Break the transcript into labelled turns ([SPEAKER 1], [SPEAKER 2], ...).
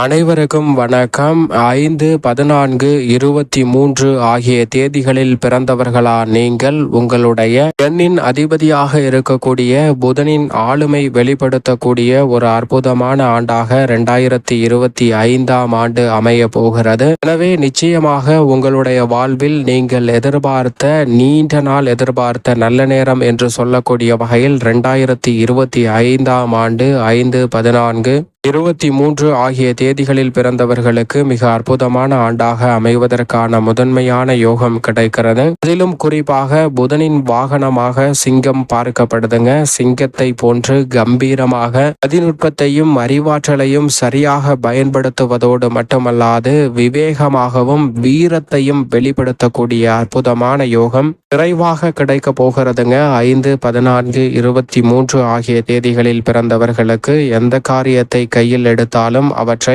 [SPEAKER 1] அனைவருக்கும் வணக்கம். ஐந்து பதினான்கு இருபத்தி மூன்று ஆகிய தேதிகளில் பிறந்தவர்களா நீங்கள்? உங்களுடைய எண்ணின் அதிபதியாக இருக்கக்கூடிய புதனின் ஆளுமை வெளிப்படுத்தக்கூடிய ஒரு அற்புதமான ஆண்டாக இரண்டாயிரத்தி இருபத்தி ஐந்தாம் ஆண்டு அமைய போகிறது. எனவே நிச்சயமாக உங்களுடைய வாழ்வில் நீங்கள் எதிர்பார்த்த நீண்ட நாள் எதிர்பார்த்த நல்ல நேரம் என்று சொல்லக்கூடிய வகையில் இரண்டாயிரத்தி இருபத்தி ஐந்தாம் ஆண்டு ஐந்து பதினான்கு இருபத்தி மூன்று ஆகிய தேதிகளில் பிறந்தவர்களுக்கு மிக அற்புதமான ஆண்டாக அமைவதற்கான முதன்மையான யோகம் கிடைக்கிறது. அதிலும் குறிப்பாக புதனின் வாகனமாக சிங்கம் பார்க்கப்படுதுங்க. சிங்கத்தை போன்று கம்பீரமாக அதிநுட்பத்தையும் அறிவாற்றலையும் சரியாக பயன்படுத்துவதோடு மட்டுமல்லாது விவேகமாகவும் வீரத்தையும் வெளிப்படுத்தக்கூடிய அற்புதமான யோகம் விரைவாக கிடைக்க போகிறதுங்க. ஐந்து பதினான்கு இருபத்தி மூன்று ஆகிய தேதிகளில் பிறந்தவர்களுக்கு எந்த காரியத்தை கையில் எடுத்தாலும் அவற்றை